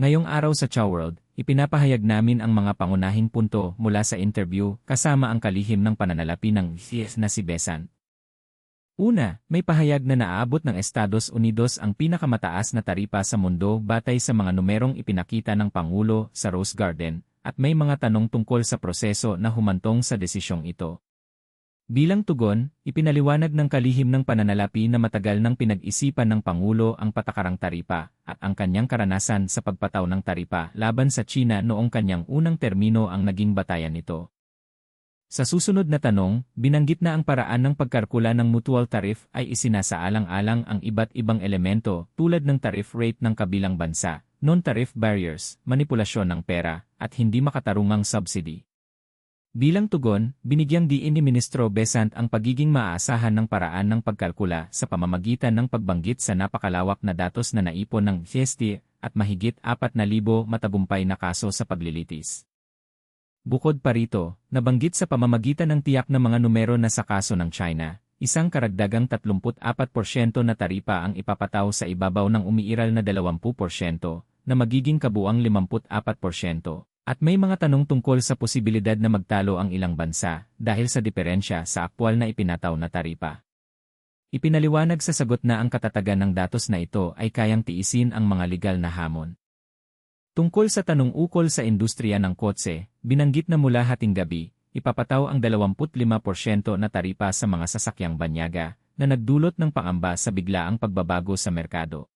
Ngayong araw sa Chow World, ipinapahayag namin ang mga pangunahing punto mula sa interview kasama ang kalihim ng pananalapi ng CS na si Besan. Una, may pahayag na naabot ng Estados Unidos ang pinakamataas na taripa sa mundo batay sa mga numerong ipinakita ng Pangulo sa Rose Garden, at may mga tanong tungkol sa proseso na humantong sa desisyong ito. Bilang tugon, ipinaliwanag ng kalihim ng pananalapi na matagal nang pinag-isipan ng Pangulo ang patakarang taripa at ang kanyang karanasan sa pagpataw ng taripa laban sa China noong kanyang unang termino ang naging batayan nito. Sa susunod na tanong, binanggit na ang paraan ng pagkarkula ng mutual tariff ay isinasaalang-alang ang iba't ibang elemento tulad ng tariff rate ng kabilang bansa, non-tariff barriers, manipulasyon ng pera, at hindi makatarungang subsidy. Bilang tugon, binigyang diin ni Ministro Besant ang pagiging maaasahan ng paraan ng pagkalkula sa pamamagitan ng pagbanggit sa napakalawak na datos na naipon ng FESTI at mahigit 4,000 matagumpay na kaso sa paglilitis. Bukod pa rito, nabanggit sa pamamagitan ng tiyak na mga numero na sa kaso ng China, isang karagdagang 34% na taripa ang ipapataw sa ibabaw ng umiiral na 20% na magiging kabuang 54%. At may mga tanong tungkol sa posibilidad na magtalo ang ilang bansa dahil sa diferensya sa aktwal na ipinataw na taripa. Ipinaliwanag sa sagot na ang katatagan ng datos na ito ay kayang tiisin ang mga legal na hamon. Tungkol sa tanong ukol sa industriya ng kotse, binanggit na mula hating gabi, ipapataw ang 25% na taripa sa mga sasakyang banyaga na nagdulot ng pangamba sa biglaang pagbabago sa merkado.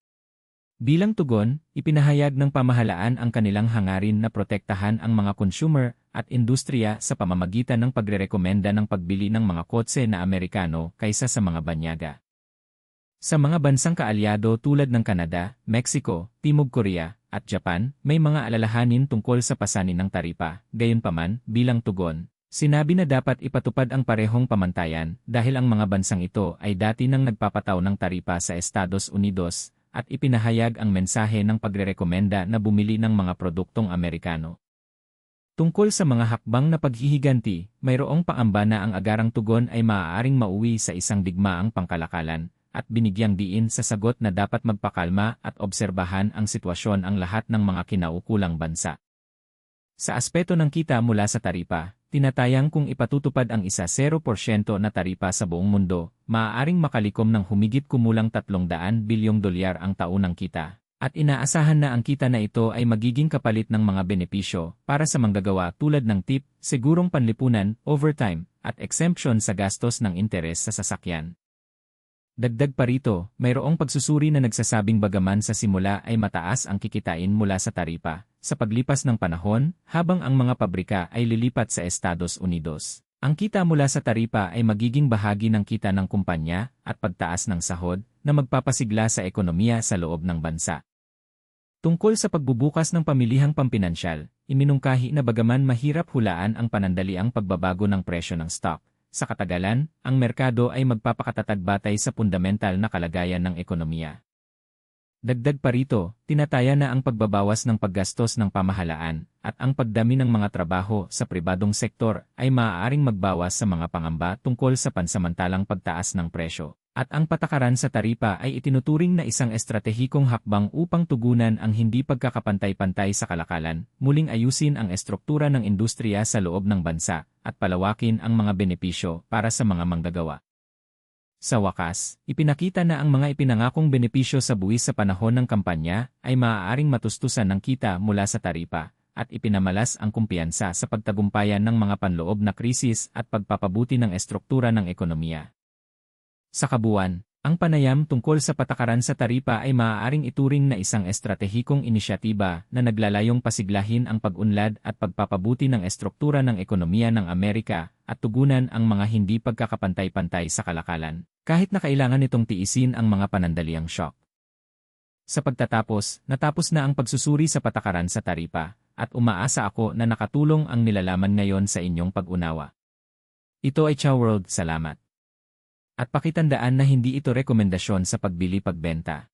Bilang tugon, ipinahayag ng pamahalaan ang kanilang hangarin na protektahan ang mga consumer at industriya sa pamamagitan ng pagrerekomenda ng pagbili ng mga kotse na Amerikano kaysa sa mga banyaga. Sa mga bansang kaalyado tulad ng Canada, Mexico, Timog Korea, at Japan, may mga alalahanin tungkol sa pasanin ng taripa. Gayunpaman, bilang tugon, sinabi na dapat ipatupad ang parehong pamantayan dahil ang mga bansang ito ay dati nang nagpapataw ng taripa sa Estados Unidos at ipinahayag ang mensahe ng pagrerekomenda na bumili ng mga produktong Amerikano. Tungkol sa mga hakbang na paghihiganti, mayroong paamba na ang agarang tugon ay maaaring mauwi sa isang digmaang pangkalakalan, at binigyang diin sa sagot na dapat magpakalma at obserbahan ang sitwasyon ang lahat ng mga kinaukulang bansa. Sa aspeto ng kita mula sa taripa, tinatayang kung ipatutupad ang isa 0% na taripa sa buong mundo, maaaring makalikom ng humigit kumulang 300 bilyong dolyar ang taunang kita. At inaasahan na ang kita na ito ay magiging kapalit ng mga benepisyo para sa manggagawa tulad ng tip, sigurong panlipunan, overtime, at exemption sa gastos ng interes sa sasakyan. Dagdag pa rito, mayroong pagsusuri na nagsasabing bagaman sa simula ay mataas ang kikitain mula sa taripa, sa paglipas ng panahon, habang ang mga pabrika ay lilipat sa Estados Unidos. Ang kita mula sa taripa ay magiging bahagi ng kita ng kumpanya at pagtaas ng sahod na magpapasigla sa ekonomiya sa loob ng bansa. Tungkol sa pagbubukas ng pamilihang pampinansyal, iminungkahi na bagaman mahirap hulaan ang panandaliang pagbabago ng presyo ng stock, sa katagalan, ang merkado ay magpapakatatag batay sa fundamental na kalagayan ng ekonomiya. Dagdag pa rito, tinataya na ang pagbabawas ng paggastos ng pamahalaan at ang pagdami ng mga trabaho sa pribadong sektor ay maaaring magbawas sa mga pangamba tungkol sa pansamantalang pagtaas ng presyo. At ang patakaran sa taripa ay itinuturing na isang estratehikong hakbang upang tugunan ang hindi pagkakapantay-pantay sa kalakalan, muling ayusin ang estruktura ng industriya sa loob ng bansa, at palawakin ang mga benepisyo para sa mga manggagawa. Sa wakas, ipinakita na ang mga ipinangakong benepisyo sa buwis sa panahon ng kampanya ay maaaring matustusan ng kita mula sa taripa, at ipinamalas ang kumpiyansa sa pagtagumpayan ng mga panloob na krisis at pagpapabuti ng estruktura ng ekonomiya. Sa kabuuan, ang panayam tungkol sa patakaran sa taripa ay maaaring ituring na isang estratehikong inisyatiba na naglalayong pasiglahin ang pag-unlad at pagpapabuti ng estruktura ng ekonomiya ng Amerika at tugunan ang mga hindi pagkakapantay-pantay sa kalakalan, kahit na kailangan itong tiisin ang mga panandaliang shock. Sa pagtatapos, natapos na ang pagsusuri sa patakaran sa taripa, at umaasa ako na nakatulong ang nilalaman ngayon sa inyong pag-unawa. Ito ay Chow World, salamat. At pakitandaan na hindi ito rekomendasyon sa pagbili-pagbenta.